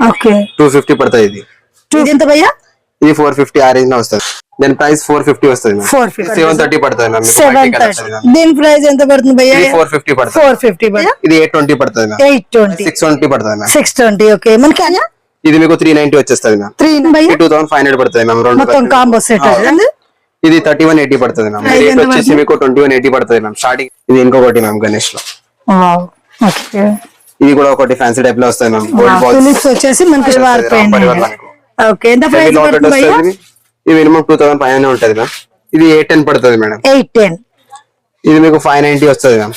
Okay. Two fifty పడుతుంది ఇది. ఇది ఎంత భయ్యా? ఇది ఫోర్ ఫిఫ్టీ ఆ రేంజ్లో వస్తుంది. దాని ప్రైస్ ఫోర్ ఫిఫ్టీ వస్తుంది ఫోర్ ఫిఫ్టీ సెవెన్ థర్టీ పడుతుంది మ్యామ్ సెవెన్ థర్టీ దీని ప్రైస్ ఎంత పడుతుంది భయ్యా? ఫోర్ ఫిఫ్టీ పడుతుంది. ఫోర్ ఫిఫ్టీ ఇది ఎయిట్ ట్వంటీ పడుతుంది ma'am eight twenty six twenty పడుతుంది మ్యామ్ సిక్స్ ట్వంటీ ఓకే మనకి ఇది మీకు త్రీ నైన్టీ వచ్చేస్తుంది ma'am three two thousand five hundred పడుతుంది మ్యామ్ రెండు మొత్తం. కాంబో సెట్ ఇది థర్టీ వన్ ఎయిటీ పడుతుంది మ్యామ్ రేట్ వచ్చేసి? మీకు ట్వంటీ వన్ ఎయిటీ పడుతుంది మ్యామ్ స్టార్టింగ్ ఇది ఇంకొకటి మ్యామ్ గణేష్లో ఓకే ఇది కూడా ఒకటి ఫ్యాన్సీ టైప్లో వస్తుంది మ్యామ్ గోల్డ్ బాల్స్ ఫిలిప్స్ వచ్చేసి మనకి ఓకే ఎంత ప్రైస్ పడుతుంది భయ్యా? వస్తుంది ఇది minimum two thousand five hundred ఉంటుంది మ్యామ్ ఇది ఎయిట్ టెన్ పడుతుంది మేడం ఎయిట్ టెన్ ఇది మీకు ఫైవ్ నైన్టీ వస్తుంది మ్యామ్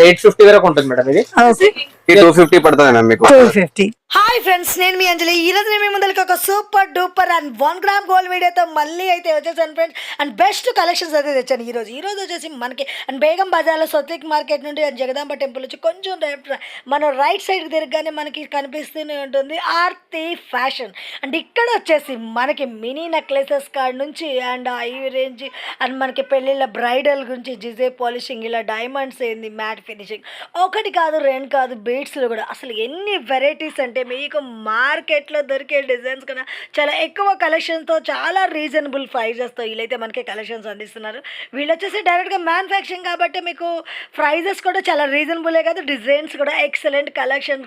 ఎయిట్ ఫిఫ్టీ వరకు ఉంటుంది మేడం ఇది. ఓకే ఇది టూ ఫిఫ్టీ పడుతుంది మ్యామ్ మీకు. టూ ఫిఫ్టీ హాయ్ ఫ్రెండ్స్ నేను మీ అంజలి. ఈ రోజు నేను మీ ముందరికి ఒక super duper and one gram gold వీడియోతో మళ్ళీ అయితే వచ్చేసాను ఫ్రెండ్స్ అండ్ బెస్ట్ కలెక్షన్స్ అయితే తెచ్చాను ఈ రోజు. ఈ రోజు వచ్చేసి మనకి అండ్ బేగం బజార్లో సొత్లిక్ మార్కెట్ నుండి అండ్ జగదాంబ టెంపుల్ నుంచి కొంచెం రైట్ మనం రైట్ సైడ్ తిరగగానే మనకి కనిపిస్తూనే ఉంటుంది ఆర్తి ఫ్యాషన్ అండ్ ఇక్కడ వచ్చేసి మనకి మినీ నెక్లెసెస్ కాడ నుంచి అండ్ ఐ రేంజ్ అండ్ మనకి పెళ్ళిళ్ళ బ్రైడల్ గురించి జిజే పాలిషింగ్ ఇలా డైమండ్స్ ఏంది మ్యాట్ ఫినిషింగ్ ఒకటి కాదు రెండు కాదు స్వీట్స్లో కూడా అసలు ఎన్ని వెరైటీస్ అంటే మీకు మార్కెట్లో దొరికే డిజైన్స్ కన్నా చాలా ఎక్కువ కలెక్షన్తో చాలా రీజనబుల్ ప్రైజెస్తో వీళ్ళైతే మనకి కలెక్షన్స్ అందిస్తున్నారు. వీళ్ళు వచ్చేసి డైరెక్ట్గా మ్యానుఫ్యాక్చరింగ్ కాబట్టి మీకు ప్రైజెస్ కూడా చాలా రీజనబులే కాదు డిజైన్స్ కూడా excellent collection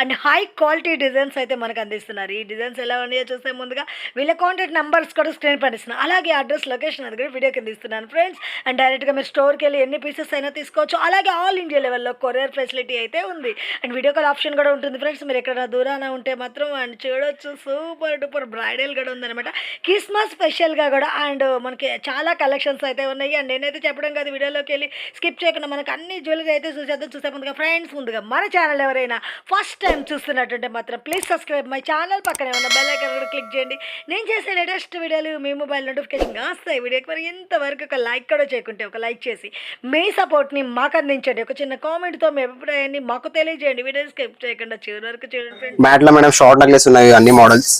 and high quality designs అయితే మనకు అందిస్తున్నారు. ఈ డిజైన్స్ ఎలా ఉన్నాయో చూస్తే ముందుగా వీళ్ళ కాంటాక్ట్ నెంబర్స్ కూడా స్క్రీన్ పడిస్తున్నాను అలాగే అడ్రస్ లొకేషన్ అది కూడా వీడియో కింద ఇస్తున్నాను ఫ్రెండ్స్. అండ్ డైరెక్ట్గా మీరు స్టోర్కి వెళ్ళి ఎన్ని పీసెస్ అయినా తీసుకోవచ్చు. అలాగే ఆల్ ఇండియా లెవెల్లో కొరియర్ ఫెసిలిటీ అయితే ఉంది. అండ్ వీడియో కాల్ ఆప్షన్ కూడా ఉంటుంది ఫ్రెండ్స్ మీరు ఎక్కడ దూరాన ఉంటే మాత్రం అండ్ చూడొచ్చు. సూపర్ డూపర్ బ్రైడల్ కూడా ఉందన్నమాట. క్రిస్మస్ స్పెషల్గా కూడా అండ్ మనకి చాలా కలెక్షన్స్ అయితే ఉన్నాయి. అండ్ నేనైతే చెప్పడం కాదు వీడియోలోకి వెళ్ళి స్కిప్ చేయకుండా మనకు అన్ని జ్యువెలరీ అయితే చూసేద్దాం. చూసే ముందుగా ఫ్రెండ్స్ ముందుగా మన ఛానల్ ఎవరైనా ఫస్ట్ టైం చూస్తున్నట్టుంటే మాత్రం ప్లీజ్ సబ్స్క్రైబ్ మై ఛానల్ పక్కనే ఉన్న బెల్ ఐకన్ కూడా క్లిక్ చేయండి. నేను చేసే లేటెస్ట్ వీడియోలు మీ మొబైల్ నోటిఫికేషన్ వస్తాయి. వీడియోకి మరి ఇంతవరకు ఒక లైక్ కూడా చేయకుంటే ఒక లైక్ చేసి మీ సపోర్ట్ని మాకు అందించండి. ఒక చిన్న కామెంట్తో మీ అభిప్రాయాన్ని మాకు తెలియజేయండి వీడియో స్కిప్ చేయకుండా చివరి వరకు చూడండి. మ్యాట్లో మేడం షార్ట్ నెక్లెస్ ఉన్నాయి అన్ని మోడల్స్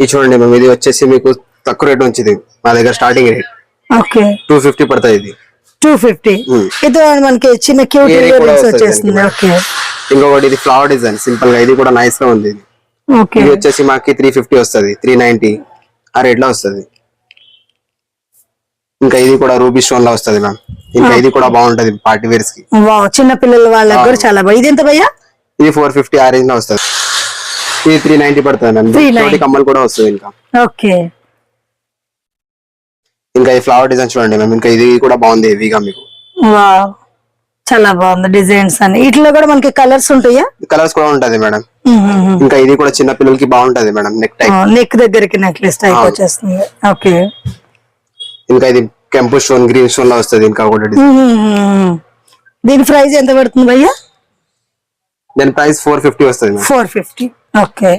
ఇది చూడండి మ్యామ్ ఇది వచ్చేసి మీకు తక్కువ రేట్ ఉంచింది. మా దగ్గర starting rate okay. Two fifty పడుతుంది ఇది. Two fifty. ఇది మనకి చిన్న క్యూట్ ఇయరింగ్స్ వచ్చేస్తుంది. ఓకే. ఇంకొకటి ఇది ఫ్లవర్ డిజైన్ సింపుల్గా ఇది కూడా నైస్గా ఉంది. ఇది ఓకే. ఇది వచ్చేసి మాకి త్రీ ఫిఫ్టీ వస్తుంది త్రీ నైన్టీ ఆ రేట్లో వస్తుంది. ఇంకా ఇది కూడా రూబీ స్టోన్లో వస్తుంది మ్యామ్ ఇంకా ఇది కూడా బాగుంటది పార్టీ వేర్స్కి. వావ్ చిన్న పిల్లల వాళ్ళకి కూడా చాలా బాగా ఇది ఎంత భయ్యా? ఇది ఫోర్ ఫిఫ్టీ ఆ రేంజ్లో వస్తుంది. ఇది త్రీ నైన్టీ పడుతుంది మ్యామ్ 390. తోటి కమ్మలు కూడా వస్తుంది ఇంకా. ఓకే. ఇంకా ఈ ఫ్లవర్ డిజైన్ చూడండి మ్యామ్ ఇంకా ఇది కూడా బాగుంది హెవీగా మీకు. వావ్ చాలా బాగుంది డిజైన్స్ అని వీటిలో కూడా మనకి కలర్స్ ఉంటాయా? కలర్స్ కూడా ఉంటది మేడం ఇంకా ఇది కూడా చిన్న పిల్లలకి బాగుంటది మేడం నెక్ టైప్ నెక్ దగ్గరికి నెక్లెస్ టైప్. వచ్చేస్తుంది. ఓకే. ఇంకా ఇది కెంపు స్టోన్ గ్రీన్ స్టోన్లో వస్తుంది ఇంకా ఒకటి దీని ప్రైస్ ఎంత పడుతుంది భయ్యా? దాని ప్రైస్ ఫోర్ ఫిఫ్టీ వస్తుంది ఫోర్ ఫిఫ్టీ ఓకే.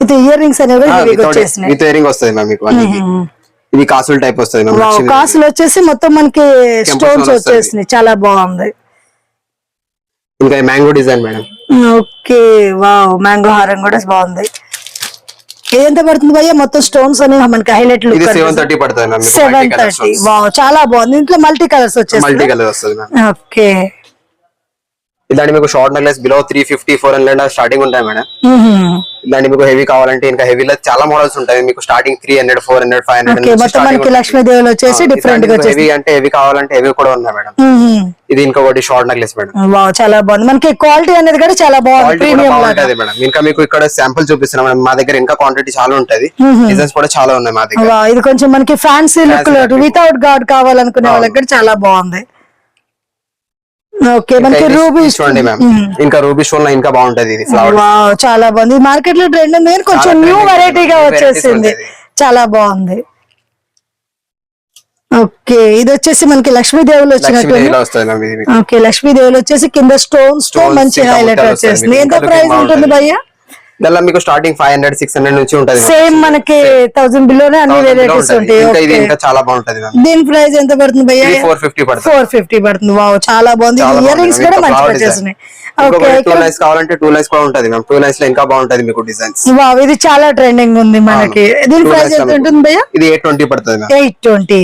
ఇది ఇయర్ రింగ్స్ అనేవి విత్ ఇయరింగ్ వస్తుంది మ్యామ్ మీకు. ఇది కాసుల టైప్ వస్తుంది మ్యామ్ కాసులు వచ్చేసి మొత్తం మనకి స్టోన్స్. వచ్చేసినాయి. చాలా బాగుంది. ఇంకా mango design madam. Okay. Wow mango హారం కూడా బాగుంది. ఎంత పడుతుంది భయ్యా? మొత్తం స్టోన్స్ అని మనకి హైలైట్ సెవెన్ థర్టీ పడుతుంది సెవెన్ థర్టీ వావ్ చాలా బాగుంది. ఇంట్లో మల్టీ కలర్స్ మల్టీ వచ్చేసి కలర్ వస్తుంది ఓకే ఇలాంటి మీకు short necklace below three fifty four hundred starting ఉంటాయి మేడం. ఇలాంటి మీకు హెవీ కావాలంటే ఇంకా హెవీలో చాలా మోడల్స్ ఉంటాయి. మీకు starting three hundred four hundred five hundred Lakshmidevulu వచ్చేసి డిఫరెంట్గా హెవీ అంటే హెవీ కావాలంటే హెవీ కూడా ఉన్నాయి మేడం. ఇది ఇంకొకటి షార్ట్ నెక్లెస్ మేడం. చాలా బాగుంది. మనకి క్వాలిటీ అనేది కూడా చాలా బాగుంది. మేడం. ఇంకా మీకు ఇక్కడ శాంపుల్ చూపిస్తున్నాం మేడం. మా దగ్గర ఇంకా క్వాంటిటీ చాలా ఉంటది. డిజైన్స్ కూడా చాలా ఉన్నాయి మా దగ్గర. ఇది కొంచెం మనకి ఫ్యాన్సీ లుక్. వితౌట్ గార్డ్ కావాలనుకునే వాళ్ళకి చాలా బాగుంది. ఓకే మనకి రూబీ చూడండి మ్యామ్ ఇంకా రూబీ స్టోన్లో ఇంకా బాగుంటది ఇది ఫ్లవర్ వావ్ చాలా బాగుంది మార్కెట్లో ట్రెండ్ ఉంది కొంచెం న్యూ వెరైటీగా. వచ్చేసింది. చాలా బాగుంది ఓకే ఇది వచ్చేసి మనకి లక్ష్మీదేవులు వచ్చినట్టు. ఓకే లక్ష్మీదేవులు వచ్చేసి కింద స్టోన్స్తో Stones మంచి హైలైట్ వచ్చేసింది. ఎంత ప్రైస్. ఉంటుంది భయ్యా దానిలో మీకు starting five hundred six hundred నుంచి ఉంటది. సేమ్ మనకి థౌసండ్ బిలోనే అన్ని వెరైటీస్. ఉంటాయి. ఇంకా ఇది ఇంకా చాలా బాగుంటది దీని ప్రైస్ ఎంత పడుతుంది భయ్యా? ఫోర్ ఫిఫ్టీ పడుతుంది. ఫోర్ ఫిఫ్టీ పడుతుంది. వావ్ చాలా బాగుంది. ఇయర్ రింగ్స్ కూడా మంచిగా వచ్చేసినాయి టూ లైన్స్ కావాలంటే టూ లైన్స్ కూడా ఉంటది మ్యామ్ టూ లైన్స్లో ఇంకా బాగుంటది మీకు డిజైన్స్ వావ్ ఇది చాలా ట్రెండింగ్ ఉంది మనకి. దీని ప్రైస్ ఎంత ఉంటుంది భయ్యా? ఇది ఎయిట్ ట్వంటీ పడుతుంది ఎయిట్ ట్వంటీ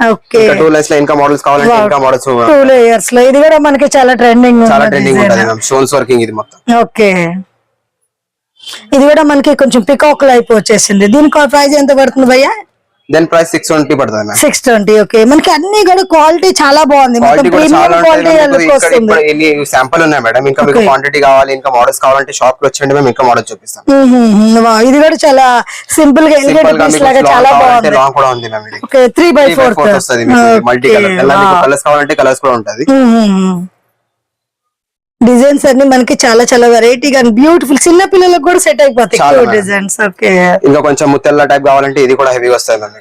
ఓకే ఇంకా టూ లైన్స్లో ఇంకా మోడల్స్ కావాలంటే ఇంకా మోడల్స్ టూ లేయర్స్లో. ఇది కూడా మనకి చాలా ట్రెండింగ్ చాలా ట్రెండింగ్ ఉంటది మ్యామ్ స్టోన్స్ వర్కింగ్ ఇది మొత్తం. ఓకే ఇది కూడా మనకి కొంచెం పికాక్ లైప్ వచ్చేసింది. దీని ప్రైస్ ఎంత పడుతుంది భయ్యా? దాని ప్రైస్ సిక్స్ ట్వంటీ పడుతుంది సిక్స్ ట్వంటీ ఓకే మనకి అన్ని కూడా క్వాలిటీ చాలా బాగుంది. క్వాలిటీ శాంపుల్ ఉన్నాయి మేడం ఇంకా మీకు. క్వాంటిటీ కావాలి ఇంకా మోడల్స్ కావాలంటే షాప్కి వచ్చండి మేము ఇంకా మోడల్ చూపిస్తాం. ఇది కూడా చాలా సింపుల్గా ఎలిగెంట్ చాలా బాగుంది. లాంగ్ కూడా ఉంది మ్యామ్ ఇది. ఓకే త్రీ బై ఫోర్త్ వస్తుంది మీకు మల్టీ కలర్ కలర్స్ కావాలంటే కలర్స్ కూడా ఉంటది. డిజైన్స్ అన్ని మనకి చాలా చాలా వెరైటీగా బ్యూటిఫుల్ చిన్న పిల్లలకు కూడా సెట్ అయిపోతాయి. డిజైన్స్ ఓకే ఇంకా కొంచెం ముత్తెల్ల టైప్ కావాలంటే ఇది కూడా హెవీగా వస్తుంది.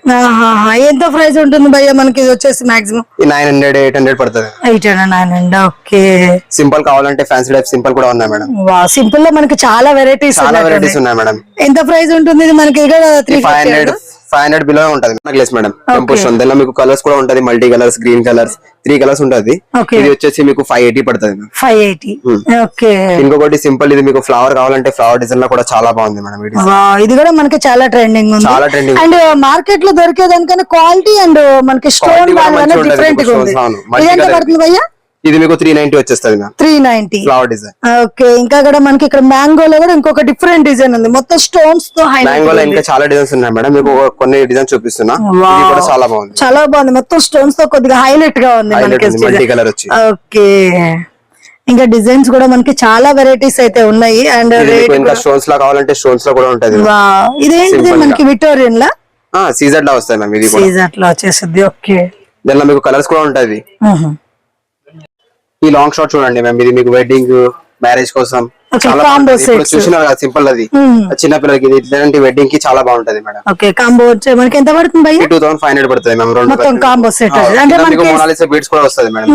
ఎంత ప్రైస్ ఉంటుంది భయ్య మనకి ఇది వచ్చేసి maximum nine hundred eight hundred పడుతుంది. Eight hundred nine hundred okay simple కావాలంటే ఫ్యాన్సీ టైప్ సింపుల్ కూడా ఉన్నాయి మేడం. సింపుల్లో మనకి చాలా వెరైటీస్ చాలా వెరైటీస్ ఉన్నాయి మేడం. ఎంత ప్రైస్ ఉంటుంది ఇది మనకి? ఇది కూడా three five hundred five hundred below ఉంటది. Necklace madam. Temple stone. దానిలో మీకు కలర్స్ కూడా ఉంటది. Multi colours green colours three colours ఉంటది. ఇది వచ్చేసి మీకు ఫైవ్ ఎయిటీ పడుతుంది ఫైవ్ ఎయిటీ. ఓకే. ఇంకొకటి సింపుల్ ఇది మీకు ఫ్లవర్ కావాలంటే ఫ్లవర్ డిజైన్లో కూడా చాలా బాగుంది మేడం ఇది కూడా మనకి చాలా ట్రెండింగ్ ఉంది. చాలా trending. అండ్ మార్కెట్లో దొరికేదానికన్నా క్వాలిటీ అండ్ మనకి స్టోన్ డిఫరెంట్ పడుతుంది భయ్యా? ఇది మీకు త్రీ నైన్టీ వచ్చేస్తుంది ma'am three ninety flower design okay ఇంకా కూడా మనకి ఇక్కడ మ్యాంగోలో కూడా ఇంకొక డిఫరెంట్ డిజైన్ ఉంది. మొత్తం స్టోన్స్తో మ్యాంగో లో ఇంకా చాలా డిజైన్స్ ఉన్నాయి మేడం మీకు కొన్ని డిజైన్ చూపిస్తున్నా. ఇది కూడా చాలా బాగుంది. చాలా బాగుంది. మొత్తం స్టోన్స్తో కొద్దిగా హైలైట్గా ఉంది మల్టీ కలర్ వచ్చి. ఓకే ఇంకా డిజైన్స్ కూడా మనకి చాలా వెరైటీస్ అయితే ఉన్నాయి. అండ్ స్టోన్స్ లా కావాలంటే స్టోన్స్లో కూడా ఉంటది ఇదేంటిది. మనకి విక్టోరియన్ లా? సీజర్ లా వస్తాయి మ్యామ్ ఇది కూడా. సీజర్లో వచ్చేసింది ఓకే దానిలో మీకు కలర్స్ కూడా ఉంటది. ఈ లాంగ్ షార్ట్ చూడండి మ్యామ్ ఇది మీకు వెడ్డింగ్ మ్యారేజ్ కోసం. చూసినారు కదా సింపుల్ అది. చిన్న పిల్లలకి ఇట్లాంటి వెడ్డింగ్కి చాలా బాగుంటది మేడం ఓకే కాంబో వచ్చే మనకి ఎంత పడుతుంది టూ థౌసండ్ ఫైవ్ హండ్రెడ్ పడుతుంది మ్యామ్ రెండు మొత్తం కలిపి. కాంబో సెట్ అంటే మనకి మోనాలిసా బీడ్స్ కూడా వస్తుంది మేడం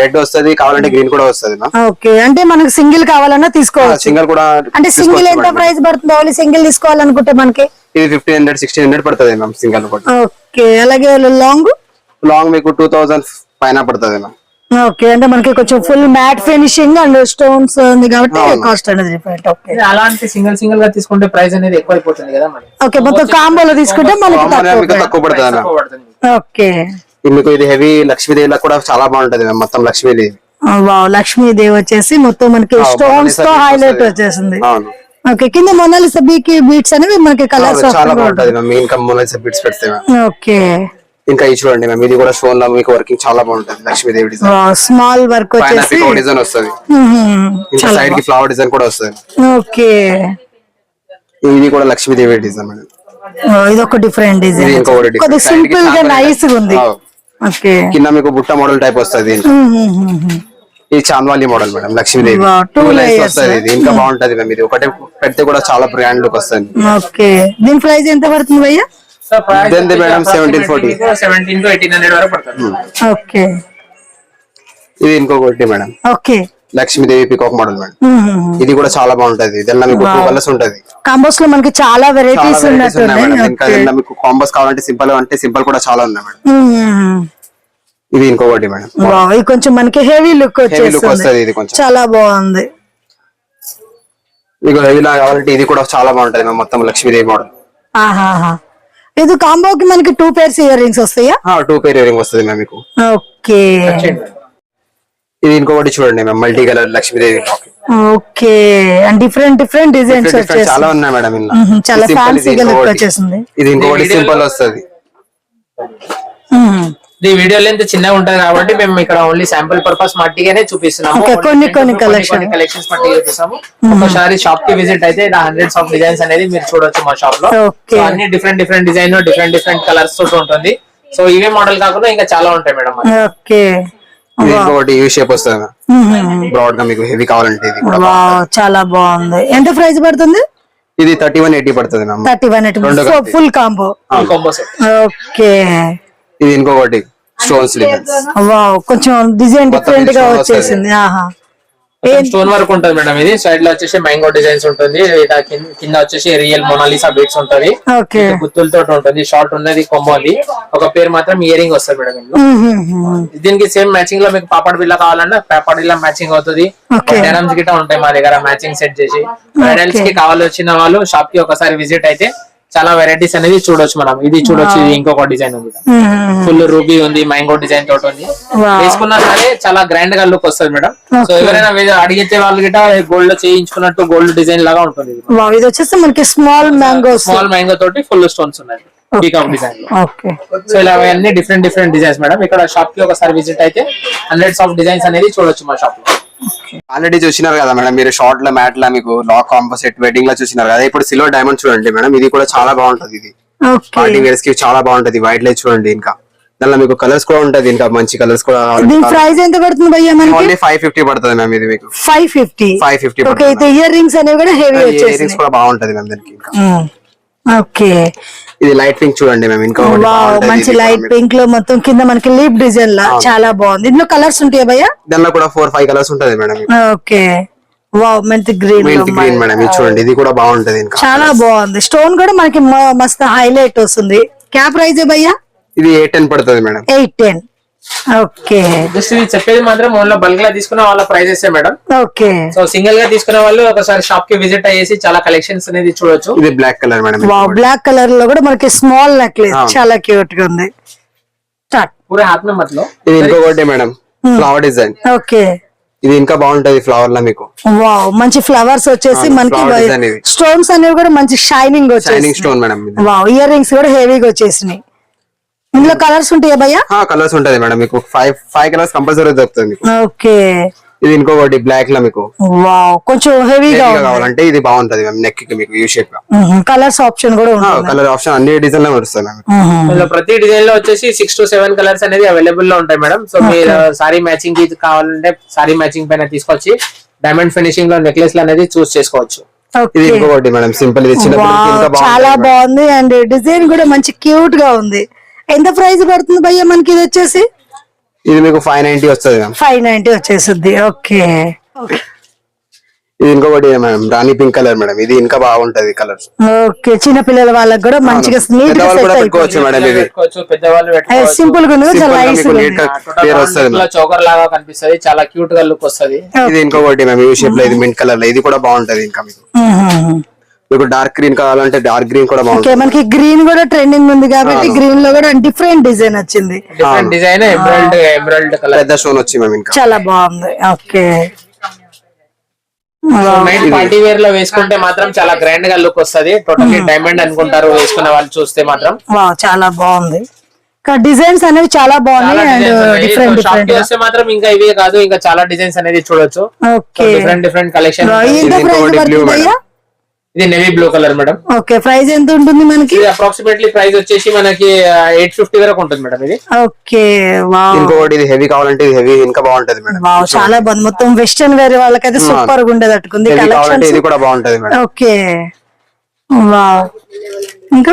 రెడ్ వస్తది కావాలంటే గ్రీన్ కూడా వస్తుంది ఓకే అంటే మనకి సింగిల్ కావాలన్నా తీసుకోవచ్చు. సింగల్ కూడా అంటే సింగిల్ ఎంత. ప్రైస్ పడుతుంది? ఓన్లీ సింగిల్ తీసుకోవాలనుకుంటే మనకి? ఇది ఫిఫ్టీన్ హండ్రెడ్ సిక్స్టీన్ హండ్రెడ్ పడుతుంది మ్యామ్ సింగల్ కూడా. ఓకే అలాగే లాంగ్ లాంగ్ మీకు టూ థౌసండ్ పైన పడుతుంది మ్యామ్ ఓకే అంటే మనకి కొంచెం full matte finishing and stones ఉంది కాబట్టి కాస్ట్ అనేది డిఫరెంట్ ఓకే అలాంటి సింగిల్ సింగిల్గా తీసుకుంటే ప్రైస్ అనేది ఎక్కువ అయిపోతుంది కదా మరి. ఓకే మొత్తం కాంబోలో తీసుకుంటే మనకి తక్కువ తక్కువ పడుతుంది ఓకే ఇది మీకు ఇది హెవీ లక్ష్మీదేవిలో కూడా చాలా బాగుంటది మ్యామ్ మొత్తం లక్ష్మీదేవి వావ్ లక్ష్మీదేవి వచ్చేసి మొత్తం మనకి స్టోన్స్తో హైలైట్. వచ్చేసింది. అవును. ఓకే కింద మొనాలిసా బీకి బీట్స్ అనేవి మనకి కలర్స్ చాలా బాగుంటది మ్యామ్ ఇంకా మొనాలిసా బిట్స్ పెడితే ఓకే ఇంకా ఇది చూడండి మ్యామ్ ఇది కూడా స్టోన్లో మీకు వర్కింగ్ చాలా బాగుంటది లక్ష్మీదేవి డిజైన్ స్మాల్ వర్క్ వచ్చేసి డిజైన్ వస్తుంది. ఇంకా సైడ్కి ఫ్లవర్ డిజైన్ కూడా వస్తుంది. ఓకే. ఇది కూడా లక్ష్మీదేవి డిజైన్ మేడం. ఇది ఒక డిఫరెంట్ డిజైన్ సింపుల్గా నైస్ ఉంది. అవును. ఓకే. కింద మీకు బుట్ట మోడల్ టైప్ వస్తుంది. ఇది chandbali model madam Lakshmidevi. Two lines. వస్తుంది ఇది. ఇంకా బాగుంటది మ్యామ్ ఇది. ఒకటే పెడితే కూడా చాలా బ్రాండ్ లుక్ వస్తుంది. ఓకే. దీని ప్రైస్ ఎంత పడుతుంది భయ్యా? ఇదంతే madam, 1740. Seventeen to eighteen hundred వరకు పడుతుంది. ఓకే ఇది ఇంకొకటి madam okay Lakshmidevi peacock model madam ఇది కూడా చాలా బాగుంటది. దీనిలో మీకు టూ కలర్స్ ఉంటది. కాంబోస్లో మనకి చాలా వెరైటీస్ varieties ఉన్నాయి మేడం ఇంకా ఉన్నట్టున్నాయి మీకు కాంబోస్ కావాలంటే సింపుల్ అంటే సింపుల్ కూడా చాలా ఉన్నాయి మేడం మ్మ్. ఇది ఇంకొకటి మేడం ఇది కొంచెం మనకి హెవీ లుక్ లుక్ వస్తుంది వచ్చేస్తుంది. ఇది కొంచెం. చాలా బాగుంది. మీకు హెవీ లా కావాలంటే ఇది కూడా చాలా బాగుంటది మొత్తం లక్ష్మీదేవి మోడల్ ఆహాహా. ఇది కాంబోకి మనకి టూ పేర్స్ ఇయర్ రింగ్స్ వస్తాయా? టూ పేర్ ఇయరింగ్ వస్తుంది మ్యామ్ మీకు. ఓకే. ఇది ఇంకొకటి చూడండి ma'am multi colour Lakshmidevi okay. And different different designs వచ్చేసి చాలా ఉన్నాయి మేడం చాలా look ఇంకొకటి. వచ్చేసింది. ఇది ఇంకొకటి సింపుల్ వస్తుంది. ఈ వీడియో లెంత్ చిన్నగా ఉంటది కాబట్టి మేము ఇక్కడ ఓన్లీ శాంపుల్ పర్పస్ మట్టిగానే చూపిస్తున్నాము. కొన్ని కొన్ని collection. కలెక్షన్స్ మట్టి చూపిస్తాము. ఒకసారి షాప్కి విజిట్ అయితే ఇలా హండ్రెడ్స్ ఆఫ్ డిజైన్స్ అనేది మీరు చూడొచ్చు మా షాప్లో. అన్ని different different design different different colours తోటి ఉంటుంది. సో ఇవే మోడల్ కాకుండా ఇంకా చాలా ఉంటాయి మేడం ఓకే. ఇది ఇంకొకటి యూ షేప్ వస్తుంది. మ్మ్. బ్రాడ్గా మీకు హెవీ కావాలంటే ఇది చాలా బాగుంది. ఎంత ప్రైస్ పడుతుంది? ఇది థర్టీ వన్ ఎయిటీ పడుతుంది థర్టీ వన్ కలిపి. Full combo combo set okay. ఇది ఇంకొకటి. స్టోన్స్ కొంచెం డిజైన్ డిఫరెంట్గా. వచ్చేసింది. ఆహా. స్టోన్ వర్క్ ఉంటుంది మేడం ఇది. సైడ్లో వచ్చేసి మ్యాంగో డిజైన్స్ ఉంటుంది. కింద- వచ్చేసి రియల్ మొనాలిసా బీట్స్ ఉంటుంది. గుత్తులతో ఉంటుంది. షార్ట్ ఉన్నది కొమ్మ ఉంది ఒక పేరు మాత్రం ఇయరింగ్ వస్తుంది మేడం దీనికి సేమ్ మ్యాచింగ్లో మీకు పాపడ్ బిల్ల కావాలన్నా పాపడ్ బిల్ల మ్యాచింగ్ అవుతుంది. డైనమ్స్ గిట్ట ఉంటాయి మా దగ్గర మ్యాచింగ్ సెట్ చేసి. బ్రైడల్స్కి కావాలి వచ్చిన వాళ్ళు షాప్కి ఒకసారి విజిట్ అయితే చాలా వెరైటీస్ అనేది చూడొచ్చు మనం. ఇది చూడొచ్చు ఇది ఇంకొక డిజైన్ ఉంది. ఫుల్ రూబీ ఉంది మ్యాంగో డిజైన్ తోటి ఉంది. వేసుకున్నా సరే చాలా గ్రాండ్గా లుక్ వస్తుంది మేడం. సో ఎవరైనా వేరే అడిగితే వాళ్ళు గిట్ట గోల్డ్లో చేయించుకున్నట్టు గోల్డ్ డిజైన్ లాగా ఉంటుంది. ఇది వచ్చేసి మనకి స్మాల్ మ్యాంగోస్ స్మాల్ మ్యాంగో తోటి ఫుల్ స్టోన్స్ ఉన్నాయి. పీకాక్ డిజైన్ సో ఇలా అన్ని డిఫరెంట్ డిఫరెంట్ డిజైన్స్ మేడం. ఇక్కడ షాప్కి ఒకసారి విజిట్ అయితే హండ్రెడ్స్ ఆఫ్ డిజైన్స్ అనేది చూడొచ్చు మా షాప్లో. ఆల్రెడీ చూసినారు కదా మేడం మీరు షార్ట్లో మ్యాట్ లా మీకు లాక్ కాంపోజిట్ వెడ్డింగ్ లా చూసినారు కదా ఇప్పుడు సిల్వర్ డైమండ్ చూడండి మేడం ఇది కూడా చాలా బాగుంటది ఇది. పార్టీ వేర్స్కి చాలా బాగుంటది వైట్ లైట్ చూడండి ఇంకా. దానిలో మీకు కలర్స్ కూడా ఉంటది ఇంకా మంచి కలర్స్ కూడా ప్రైస్ ఎంత పడుతుంది భయ్యా మనకి? ఓన్లీ ఫైవ్ ఫిఫ్టీ పడుతుంది మ్యామ్ ఇది మీకు. Five fifty 550 okay ear rings అనేవి కూడా హెవీ ఇయర్ రింగ్స్ కూడా బాగుంటది మ్యామ్ దానికి. ఇంకా ఓకే. ఇది లైట్ పింక్ చూడండి మ్యామ్ ఇంకా వావ్ మంచి లైట్ పింక్లో మొత్తం కింద మనకి లీప్ డిజైన్ లా చాలా బాగుంది. ఇందులో కలర్స్ ఉంటాయా భయ్యా. దానిలో కూడా ఫోర్ ఫైవ్ కలర్స్ ఉంటది madam. Okay. Wow mint green mint green madam ఇది చూడండి ఇది కూడా బాగుంటది ఇంకా. చాలా బాగుంది. స్టోన్ కూడా మనకి మస్తు హైలైట్ వస్తుంది. క్యా ప్రైజ్ భయ్యా? ఇది ఏ టెన్ పడుతుంది madam. Eight ten. Okay. Just ఇది చెప్పేది మాత్రం ఓన్లో బల్క్ లా తీసుకున్న వాళ్ళ ప్రైజెస్ మేడం. ఓకే. సో సింగిల్గా తీసుకునే వాళ్ళు ఒకసారి షాప్కి విజిట్ అయ్యేసి చాలా కలెక్షన్స్ అనేది చూడొచ్చు. ఇది black colour madam. Wow black కలర్లో కూడా మనకి స్మాల్ నెక్లెస్ చాలా క్యూట్గా ఉంది. స్టార్ట్ పూరే హాత్ మే మతలో ఇది ఇంకొకటి మేడం. Flower design okay. ఇది ఇంకా బాగుంటది ఫ్లవర్ లా మీకు. వావ్ మంచి ఫ్లవర్స్ వచ్చేసి మనకి. స్టోన్స్ అనేవి కూడా మంచి షైనింగ్ షైనింగ్ వచ్చేసి stone madam wow ear rings కూడా హెవీగా వచ్చేసినాయి. ఇందులో కలర్స్ ఉంటాయా భయ్యా? కలర్స్ ఉంటది మేడం. మీకు ఫైవ్ ఫైవ్ కలర్స్ కంపల్సరీ దొరుకుతుంది మీకు. ఓకే. ఇది ఇంకొకటి బ్లాక్లో మీకు. వావ్ కొంచెం హెవీగా కావాలంటే ఇది బాగుంటది మ్యామ్ నెక్కి మీకు యూ షేప్ కలర్స్ ఆప్షన్ కూడా కలర్ ఆప్షన్ అన్ని డిజైన్లో వస్తాయి మ్యామ్. మ్మ్. ఇందులో ప్రతి డిజైన్లో వచ్చేసి సిక్స్ టు సెవెన్ కలర్స్ అనేది అవైలబుల్లో ఉంటాయి మేడం. సో మీరు సారీ మ్యాచింగ్కి కావాలంటే సారీ మ్యాచింగ్ పైన తీసుకొచ్చి డైమండ్ ఫినిషింగ్లో నెక్లెస్ అనేది చూస్ చేసుకోవచ్చు. ఇది ఇంకొకటి మేడం సింపుల్ ఇది చిన్న చాలా బాగుంది బాగుంది. అండ్ డిజైన్ కూడా మంచి క్యూట్గా ఉంది. ఎంత ప్రైస్ పడుతుంది భయ్యా మనకి ఇది వచ్చేసి? ఇది మీకు ఫైవ్ నైన్టీ వస్తుంది ఫైవ్ నైన్టీ వచ్చేసింది ఓకే ఇది ఇంకొకటి మేడం రాణి పింక్ కలర్ మేడం ఇది ఇంకా బాగుంటది కలర్ ఓకే చిన్న పిల్లల వాళ్ళకి కూడా మంచిగా నీట్గా సెట్ పెట్టుకోవచ్చు మేడం ఇది. పెట్టుకోవచ్చు. పెద్దవాళ్ళు పెట్టుకోవచ్చు. సింపుల్గా ఉంది చాలా నైస్ clear వస్తుంది చౌకర్ లాగా కనిపిస్తది. చాలా క్యూట్గా లుక్ వస్తది. ఇది ఇంకొకటి మ్యామ్ యూ షేప్లో ఇది మింట్ కలర్లో. ఇది కూడా బాగుంటది ఇంకా మీకు. మీకు డార్క్ గ్రీన్ కావాలంటే డార్క్ గ్రీన్ కూడా ఓకే బాగుంటుంది. మనకి గ్రీన్ కూడా ట్రెండింగ్ ఉంది కాబట్టి గ్రీన్లో కూడా డిఫరెంట్ డిజైన్ వచ్చింది. Different design emerald emerald colour పెద్ద స్టోన్ వచ్చి మ్యామ్ ఇంకా. చాలా బాగుంది. ఓకే. నైట్ పార్టీ వేర్లో వేసుకుంటే మాత్రం చాలా గ్రాండ్గా లుక్ వస్తది. టోటల్లీ డైమండ్ అనుకుంటారు వేసుకునే వాళ్ళు చూస్తే మాత్రం. చాలా బాగుంది. డిజైన్స్ అనేవి చాలా బాగున్నాయి అండ్ డిఫరెంట్ షాప్ డిఫరెంట్కి వస్తే మాత్రం ఇంకా ఇవే కాదు ఇంకా చాలా డిజైన్స్ అనేది చూడొచ్చు. ఓకే డిఫరెంట్ డిఫరెంట్ కలెక్షన్ ఇది navy blue colour madam okay price ఎంత ఉంటుంది మనకి? ఇది అప్రాక్సిమేట్లీ ప్రైస్ వచ్చేసి మనకి ఎయిట్ ఫిఫ్టీ వరకు ఉంటుంది మేడం ఇది. ఓకే వావ్ ఇంకొకటి ఇది హెవీ కావాలంటే ఇది హెవీ ఇంకా బాగుంటది మేడం వావ్ చాలా బాగుంది. మొత్తం వెస్టర్న్ వేర్ వాళ్ళకైతే సూపర్గా ఉండేది అట్టుకుంది ఇది కూడా బాగుంటది మేడం ఓకే వావ్ ఇంకా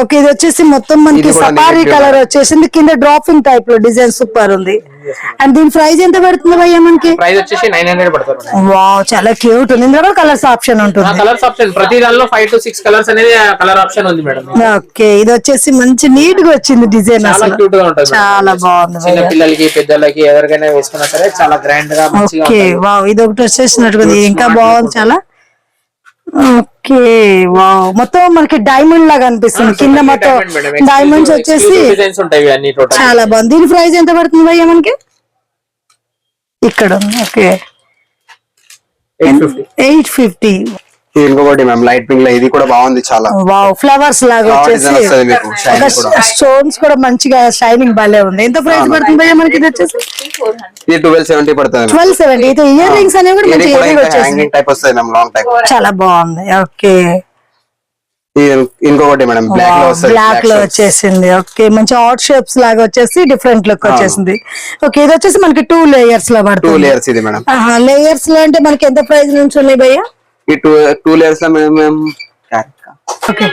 ఓకే ఇది వచ్చేసి మొత్తం మనకి negative కలర్ వచ్చేసింది. కింద డ్రాపింగ్ టైప్లో డిజైన్ సూపర్ ఉంది. అండ్ దీని ప్రైస్ ఎంత పడుతుంది భయ్యా మనకి? ప్రైస్ వచ్చేసి నైన్ హండ్రెడ్ పడుతుంది మేడం. వావ్ చాలా క్యూట్ ఉంది ఇందులో కలర్స్ ఆప్షన్ ఉంటుంది. కలర్స్ ఆప్షన్ ప్రతి దానిలో ఫైవ్ టు సిక్స్ కలర్స్ అనేది కలర్ ఆప్షన్ ఉంది మేడం. ఓకే ఇది వచ్చేసి మంచి నీట్గా వచ్చింది డిజైన్ చాలా అసలు. క్యూట్గా ఉంటుంది మేడం. చాలా బాగుంది చిన్న పిల్లలకి పెద్దలకి ఎవరికైనా వేసుకున్నా సరే చాలా గ్రాండ్గా ఓకే వావ్ ఇది ఒకటి వచ్చేసినట్టుగా ఇంకా బాగుంది చాలా. Okay wow. మొత్తం మనకి డైమండ్ లాగా అనిపిస్తుంది. కింద మొత్తం డైమండ్స్ వచ్చేసి చాలా బాగుంది. దీని ప్రైస్ ఎంత పడుతుంది భయ్యా మనకి? ఇక్కడ ఉంది ఓకే. ఎయిట్ ఫిఫ్టీ ఇంకొకటి మ్యామ్ లైట్ పింక్లో ఇది కూడా బాగుంది చాలా. వావ్ ఫ్లవర్స్ లాగా వచ్చేసి. స్టోన్స్ కూడా. మంచిగా షైనింగ్ భలే ఉంది. ఎంత ప్రైస్ పడుతుంది భయ్యా మనకి ఇది వచ్చేసి? ఇది ట్వెల్వ్ సెవెంటీ పడుతుంది ట్వెల్వ్ సెవెంటీ అయితే ఇయర్ రింగ్స్ అనేవి కూడా ఇది మంచి టైప్ వస్తుంది మ్యామ్ లాంగ్ టైప్ చాలా బాగుంది. ఓకే. ఇది ఇంకొకటి మేడం బ్లాక్లో వస్తుంది బ్లాక్లో వచ్చేసింది. ఓకే మంచి హాట్ షేప్స్ లాగా వచ్చేసి డిఫరెంట్ లుక్ వచ్చేసింది. ఓకే ఇది వచ్చేసి మనకి టూ లేయర్స్లో టూ పడుతుంది లేయర్స్ ఇది మేడం. లేయర్స్లో అంటే మనకి ఎంత ప్రైస్ నుంచి ఉన్నాయి భయ్యా? ఈ టూ టూ లేయర్స్లో మేము మేము ఓకే.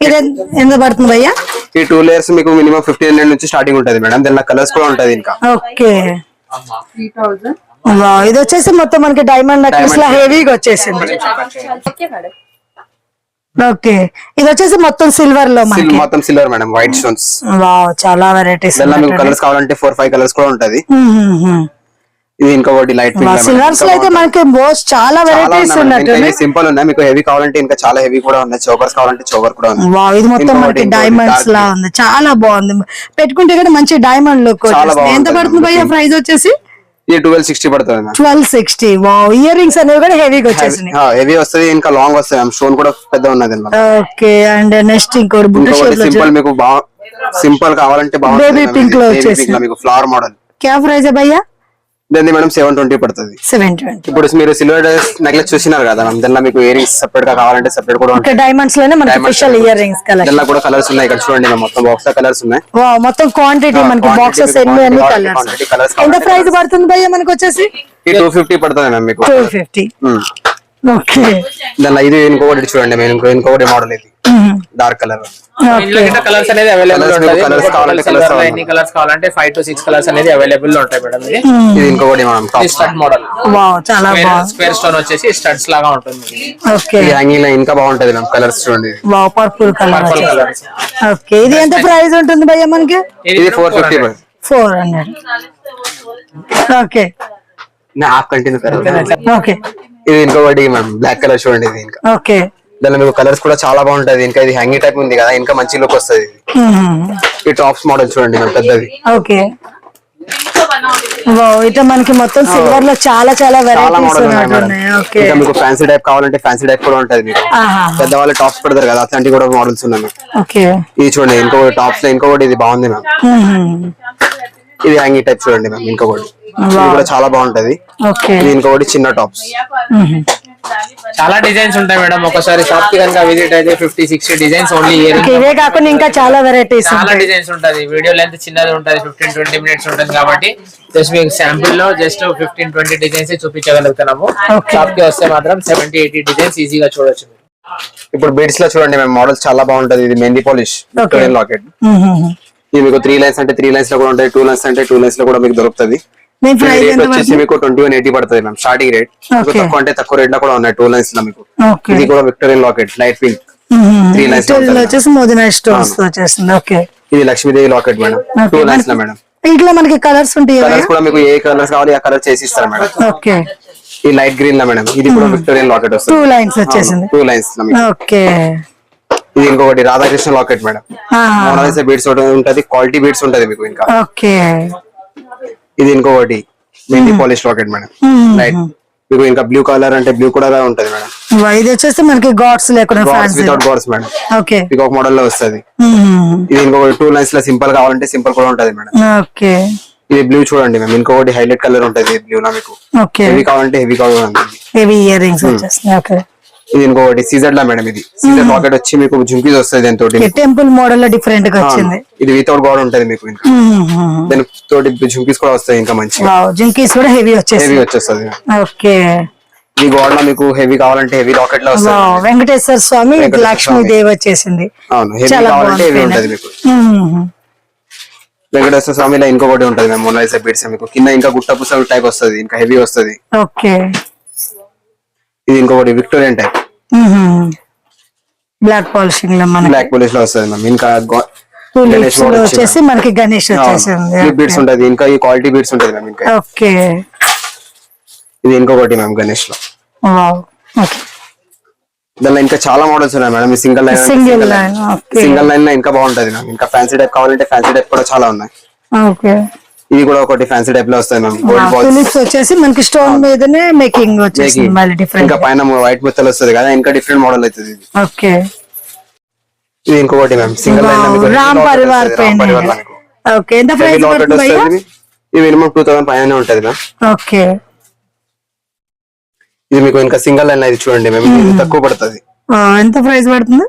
ఇది ఎంత- పడుతుంది భయ్యా? ఈ టూ లేయర్స్ మీకు మినిమం ఫిఫ్టీన్ హండ్రెడ్ నుంచి స్టార్టింగ్ ఉంటది మేడం. దానిలో కలర్స్ కూడా ఉంటది ఇంకా. ఓకే. వావ్, ఇది వచ్చేసి మొత్తం మనకి డైమండ్ నెక్లెస్లో హెవీగా వచ్చేసింది. ఓకే. ఇది వచ్చేసి మొత్తం సిల్వర్లో మొత్తం silver madam white stones wow చాలా వెరైటీస్ కలర్స్ కావాలంటే ఫోర్ ఫైవ్ కలర్స్ కూడా ఉంటది. ఇది ఇంకొకటి లైట్ సిల్వర్స్లో అయితే మనకి బోస్ చాలా వెరైటీస్ ఉన్నట్టు సింపుల్ ఉన్నాయి. మీకు హెవీ కావాలంటే ఇంకా చాలా హెవీ కూడా ఉన్నాయి. చోకర్స్ కావాలంటే చోకర్ కూడా ఉంది వావ్ ఇది మొత్తం మనకి డైమండ్స్ లా ఉంది. చాలా బాగుంది. పెట్టుకుంటే కూడా మంచి డైమండ్ లుక్ ఎంత పడుతుంది భయ్య. ప్రైస్ వచ్చేసి? ట్వెల్వ్ సిక్స్టీ పడుతుంది twelve sixty wow ear rings అనేవి కూడా హెవీగా వచ్చేసినాయి. హెవీ వస్తుంది ఇంకా లాంగ్ స్టోన్ కూడా పెద్ద ఉన్నది. ఓకే అండ్ నెక్స్ట్ ఇంకోటి సింపుల్ మీకు సింపుల్ కావాలంటే బాగుంటుంది లో వచ్చేసి. లో మీకు ఫ్లవర్ మోడల్ క్యా ప్రైస్ భయ్యా? దాన్ని మేడం సెవెన్ ట్వంటీ పడుతుంది. సెవెన్ ట్వంటీ ఇప్పుడు మీరు సిల్వర్ నెక్లెస్ చూసినారు కదా మ్యామ్ దానిలో మీకు ఇయర్ రింగ్స్ సెపరేట్గా కావాలంటే సెపరేట్ కూడా ఉంటాయి. డైమండ్స్లోనే మనకి స్పెషల్ ఇయర్ రింగ్స్ కలెక్షన్ దానిలో కూడా కలర్స్ ఉన్నాయి ఇక్కడ చూడండి. మొత్తం బాక్స్ కలర్స్ ఉన్నాయి. వావ్ మొత్తం క్వాంటిటీ మనకి బాక్సెస్ ఎన్ని అన్ని కలర్స్ ఎంత. ప్రైస్ పడుతుంది భయ్య మనకి వచ్చేసి ఈ టూ ఫిఫ్టీ పడుతుంది మ్యామ్ మీకు. Two fifty um. ఓకే దానిలో ఇది ఇంకొకటి చూడండి మేము ఇంకో ఇంకొకటి మోడల్ ఇది. డార్క్ కలర్ కలర్స్ అనేది అవైలబుల్. ఎన్ని కలర్స్ కావాలంటే ఫైవ్ టు సిక్స్ కలర్స్ అనేది అవైలబుల్ ఉంటాయి మేడం ఇది. ఇంకొకటి మనం టాప్ స్టడ్ మోడల్ వావ్ చాలా బాగుంది. స్క్వేర్ స్టోన్ వచ్చేసి స్టడ్స్ లాగా ఉంటుంది. ఓకే హ్యాంగింగ్ ఇంకా బాగుంటది మ్యామ్ కలర్స్ చూడండి. వావ్ పర్పుల్ కలర్ ఓకే ఇది ఎంత ప్రైస్ ఉంటుంది భయ్య మనకి? ఇది four fifty four hundred okay half continue okay ఇది ఇంకొకటి మ్యామ్ బ్లాక్ కలర్ చూడండి ఇది ఇంకా. ఓకే దానిలో మీకు కలర్స్ కూడా చాలా బాగుంటది ఇంకా ఇది హ్యాంగింగ్ టైప్ ఉంది కదా ఇంకా మంచి లుక్ వస్తుంది. ఈ టాప్స్ మోడల్ చూడండి పెద్దది. ఓకే. ఇట్లా మనకి మొత్తం సిల్వర్లో చాలా చాలా వెరైటీస్ ఇంకా మీకు ఫ్యాన్సీ టైప్ కావాలంటే ఫ్యాన్సీ టైప్ కూడా ఉంటది మీకు. టాప్స్ పెడతారు కదా అట్లాంటి కూడా మోడల్స్ ఉన్నాయి ఓకే. ఇది చూడండి ఇంకొకటి టాప్స్లో ఇంకొకటి ఇది బాగుంది మ్యామ్ ఇది హ్యాంగింగ్ టైప్ చూడండి మ్యామ్ ఇంకొకటి ఇది కూడా చాలా బాగుంటది. ఇది ఇంకొకటి చిన్న టాప్స్ చాలా డిజైన్స్ ఉంటాయి మేడం. ఒకసారి షాప్కి కనుక విజిట్ అయితే fifty sixty designs only ear ఇవే కాకుండా ఇంకా చాలా వెరైటీస్ చాలా ఉంటాయి. డిజైన్స్ ఉంటది వీడియో లెంత్ చిన్నది ఉంటది. ఫిఫ్టీన్ ట్వంటీ మినిట్స్ ఉంటుంది కాబట్టి జస్ట్ మీకు శాంపిల్లో జస్ట్ ఫిఫ్టీన్ ట్వంటీ డిజైన్స్ చూపించగలుగుతున్నాము. షాప్కి వస్తే మాత్రం సెవెంటీ ఎయిటీ డిజైన్స్ ఈజీగా చూడొచ్చు. ఇప్పుడు బీడ్స్లో చూడండి మేము మోడల్స్ చాలా బాగుంటది. ఇది మెహందీ పాలిష్ లాకెట్ ఇది మీకు త్రీ లైన్స్ అంటే త్రీ లైన్స్లో కూడా ఉంటాయి. టూ లైన్స్ అంటే టూ లైన్స్లో కూడా మీకు దొరుకుతుంది. రేట్ వచ్చేసి మీకు ట్వంటీ వన్ ఎయిటీ పడుతుంది మ్యామ్ స్టార్టింగ్ రేట్. తక్కువ అంటే తక్కువ రేట్లో కూడా ఉన్నాయి టూ లైన్స్లో మీకు. ఇది కూడా Victorian locket light pink three lines వచ్చేసి మోదినా స్టోన్స్తో వచ్చేసింది ఓకే ఇది లక్ష్మీదేవి లాకెట్ మేడం టూ లైన్స్లో మేడం ఇట్లా మనకి కలర్స్ ఉంటాయి కలర్స్ కూడా మీకు ఏ కలర్స్ కావాలి ఆ కలర్ చేసి ఇస్తారు మేడం ఓకే ఈ లైట్ గ్రీన్లో మేడం ఇది కూడా విక్టోరియన్ లాకెట్ టూ లైన్స్ వచ్చేసింది. టూ లైన్స్ ఓకే ఇది ఇంకొకటి రాధాకృష్ణ లాకెట్ మేడం బీడ్స్ ఉంటది క్వాలిటీ బీడ్స్ ఉంటది మీకు ఇంకా. ఓకే ఇది ఇంకొకటి. Mehndi polish locket madam. Light మీకు ఇంకా బ్లూ కలర్ అంటే బ్లూ కూడా ఉంటది మేడం. ఇది వచ్చేసి మనకి గాడ్స్ లేకుండా వితౌట్ గాడ్స్ మేడం. ఓకే ఒక మోడల్లో వస్తది. ఇది ఇంకొకటి టూ లైన్స్లో సింపుల్ కావాలంటే సింపుల్ కూడా ఉంటది మేడం. ఓకే. ఇది బ్లూ చూడండి మేము ఇంకొకటి హైలైట్ కలర్ ఉంటది బ్లూ లో మీకు. ఓకే. హెవీ కావాలంటే హెవీ ఉంటుంది. హెవీ ఇయర్ రింగ్స్ ఓకే ఇది ఇంకొకటి సీజర్ లా మేడం ఇది. సీజర్ లాకెట్ వచ్చి మీకు జుంకీస్ వస్తుంది దాని తోటి. టెంపుల్ మోడల్లో డిఫరెంట్గా వచ్చింది. ఇది వితౌట్ గాడ్ ఉంటది మీకు ఇంకా. దాని తోటి జుంకీస్ కూడా వస్తాయి ఇంకా వావ్ జింకీస్ కూడా హెవీ హెవీ వచ్చేసి వచ్చేస్తుంది. ఓకే ఈ గోడ లో మీకు హెవీ కావాలంటే హెవీ లాకెట్లో వస్తుంది వావ్ వెంకటేశ్వర స్వామి వెంకటేశ్వర లక్ష్మీదేవి వచ్చేసింది. అవును హెవీ కావాలంటే హెవీ ఉంటది మీకు. వెంకటేశ్వర స్వామిలో ఇంకొకటి ఉంటది. మేము బీడ్స్ మీకు. కింద ఇంకా గుట్ట టైప్ వస్తుంది. ఇంకా హెవీ వస్తుంది. ఓకే ఇది ఇంకొకటి విక్టోరియన్ టైప్ బ్లాక్ పాలిషింగ్లో మనకి. బ్లాక్ పోలీస్లో వస్తుంది మ్యామ్ ఇంకా గణేష్. వచ్చేసి మనకి గణేష్ వచ్చేసింది. బీడ్స్ ఉంటది. ఇంకా ఈ క్వాలిటీ బీడ్స్ ఉంటది మ్యామ్ ఇంకా. ఓకే ఇది ఇంకొకటి మ్యామ్ గణేష్లో. ఓకే దానిలో ఇంకా చాలా మోడల్స్ ఉన్నాయి madam single line single line single లైన్లో ఇంకా బాగుంటది మ్యామ్ ఇంకా ఫ్యాన్సీ టైప్ కావాలంటే ఫ్యాన్సీ టైప్ కూడా చాలా ఉన్నాయి. ఓకే ఇది కూడా ఒకటి ఫ్యాన్సీ టైప్లో వస్తుంది మ్యామ్ గోల్డ్ బాల్స్ టులిప్స్ వచ్చేసి మనకి స్టోన్ మీదనే మేకింగ్ వచ్చేసింది మళ్ళీ డిఫరెంట్ ఇంకా పైన వైట్ ముత్తలు వస్తుంది కదా ఇంకా డిఫరెంట్ మోడల్ అవుతుంది ఇది. ఓకే. ఇది ఇంకొకటి ma'am single line Ram Parivar pain. Okay ఎంత ప్రైస్ పడుతుంది ఇది మినిమం టూ థౌసండ్ పైన ఉంటది మ్యామ్ ఓకే. ఇది మీకు ఇంకా సింగిల్ లైన్ ఇది చూడండి మేము ఇది తక్కువ పడుతుంది. ఆ, ఎంత ప్రైస్ పడుతుంది?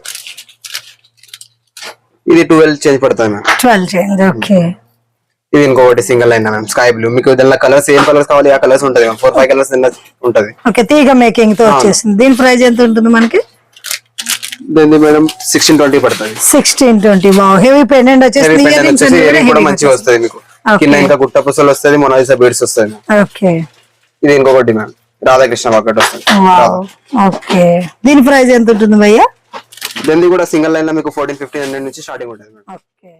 ఇది ట్వెల్వ్ చేంజ్ పడుతుంది మ్యామ్ ట్వెల్వ్ చేంజ్ ఓకే ఇది ఇంకొకటి single line ma'am sky blue మీకు దానిలో కలర్స్ ఏం కలర్స్ కావాలి ఆ కలర్స్ ఉంటది మ్యామ్ ఫోర్ ఫైవ్ కలర్స్ ఉంటది. ఓకే తీగ మేకింగ్తో వచ్చేసింది. దీని ప్రైస్ ఎంత ఉంటుంది మనకి? దీన్ని మేడం సిక్స్టీన్ ట్వంటీ పడుతుంది. సిక్స్టీన్ ట్వంటీ హెవీ పెండెంట్ వచ్చేసి కూడా మంచిగా వస్తుంది మీకు. కింద ఇంకా గుట్ట పుసలు వస్తుంది మొనాలిసా బీడ్స్ వస్తుంది. ఓకే ఇది ఇంకొకటి మ్యామ్ రాధాకృష్ణ ఒకటి వస్తుంది. ఓకే దీని ప్రైస్ ఎంత ఉంటుంది భయ్యా? దీన్ని కూడా సింగిల్ లైన్లో మీకు ఫోర్టీన్ ఫిఫ్టీన్ హండ్రెడ్ నుంచి స్టార్టింగ్ ఉంటుంది ఓకే